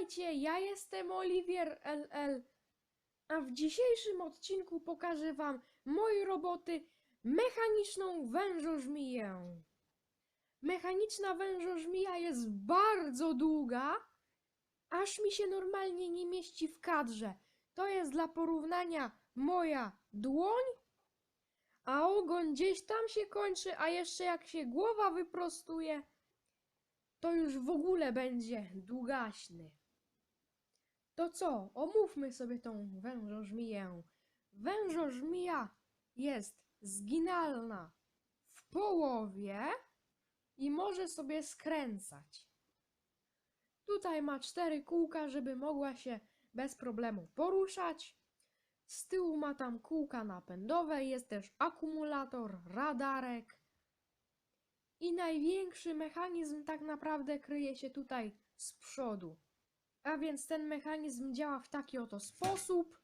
Witajcie, ja jestem Oliwier LL, a w dzisiejszym odcinku pokażę Wam mojej roboty mechaniczną wężożmiję. Mechaniczna wężożmija jest bardzo długa, aż mi się normalnie nie mieści w kadrze. To jest dla porównania moja dłoń, a ogon gdzieś tam się kończy, a jeszcze jak się głowa wyprostuje, to już w ogóle będzie długaśny. To co, omówmy sobie tą wężożmiję. Wężożmija jest zginalna w połowie i może sobie skręcać. Tutaj ma cztery kółka, żeby mogła się bez problemu poruszać. Z tyłu ma tam kółka napędowe, jest też akumulator, radarek. I największy mechanizm tak naprawdę kryje się tutaj z przodu. A więc ten mechanizm działa w taki oto sposób,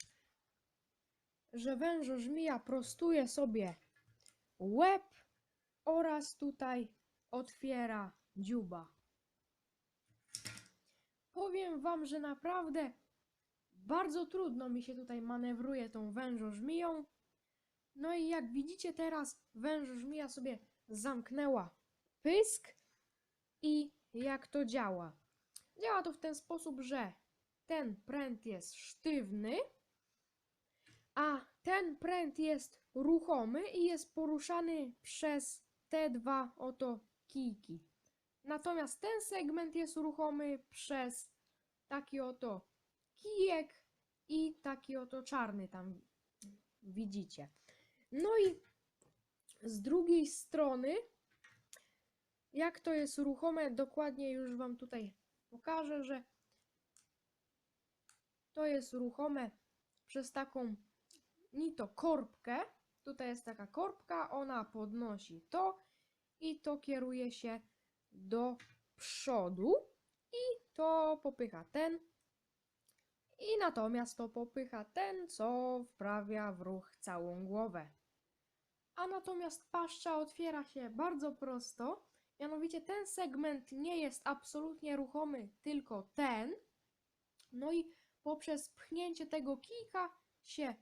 że wężożmija prostuje sobie łeb oraz tutaj otwiera dziuba. Powiem wam, że naprawdę bardzo trudno mi się tutaj manewruje tą wężożmiją. No i jak widzicie teraz wężożmija sobie zamknęła pysk i jak to działa? Działa to w ten sposób, że ten pręt jest sztywny, a ten pręt jest ruchomy i jest poruszany przez te dwa oto kijki. Natomiast ten segment jest ruchomy przez taki oto kijek i taki oto czarny tam widzicie. No i z drugiej strony, jak to jest ruchome, dokładnie już Wam tutaj pokażę, że to jest ruchome przez taką ni to korbkę. Tutaj jest taka korbka, ona podnosi to i to kieruje się do przodu i to popycha ten i natomiast to popycha ten, co wprawia w ruch całą głowę. A natomiast paszcza otwiera się bardzo prosto, mianowicie ten segment nie jest absolutnie ruchomy, tylko ten. No i poprzez pchnięcie tego kijka się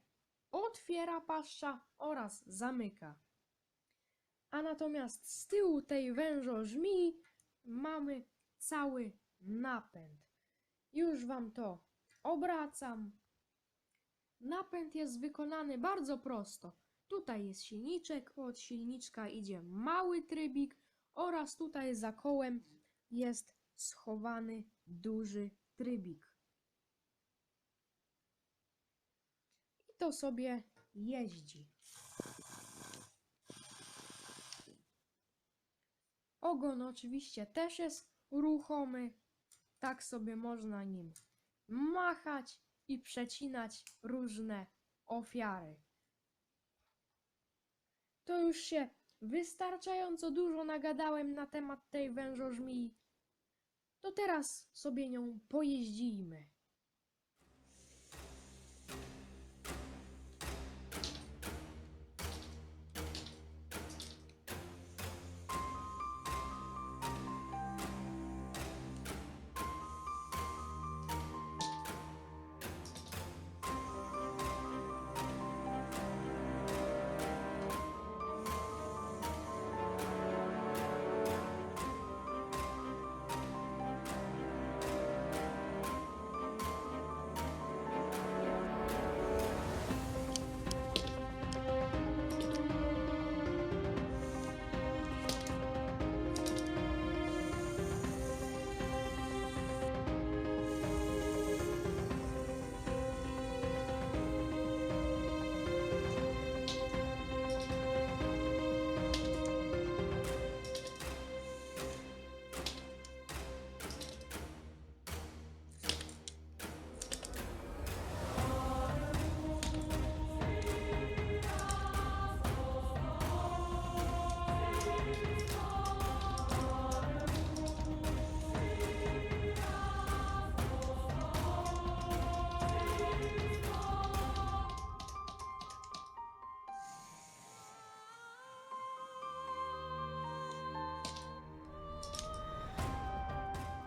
otwiera paszcza oraz zamyka. A natomiast z tyłu tej wężożmii mamy cały napęd. Już Wam to obracam. Napęd jest wykonany bardzo prosto. Tutaj jest silniczek, od silniczka idzie mały trybik oraz tutaj za kołem jest schowany duży trybik. I to sobie jeździ. Ogon oczywiście też jest ruchomy. Tak sobie można nim machać i przecinać różne ofiary. To już się wystarczająco dużo nagadałem na temat tej wężożmii. To teraz sobie nią pojeździjmy.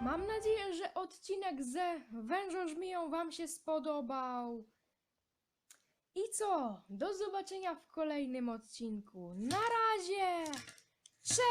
Mam nadzieję, że odcinek ze wężą żmiją Wam się spodobał. I co? Do zobaczenia w kolejnym odcinku. Na razie! Cześć!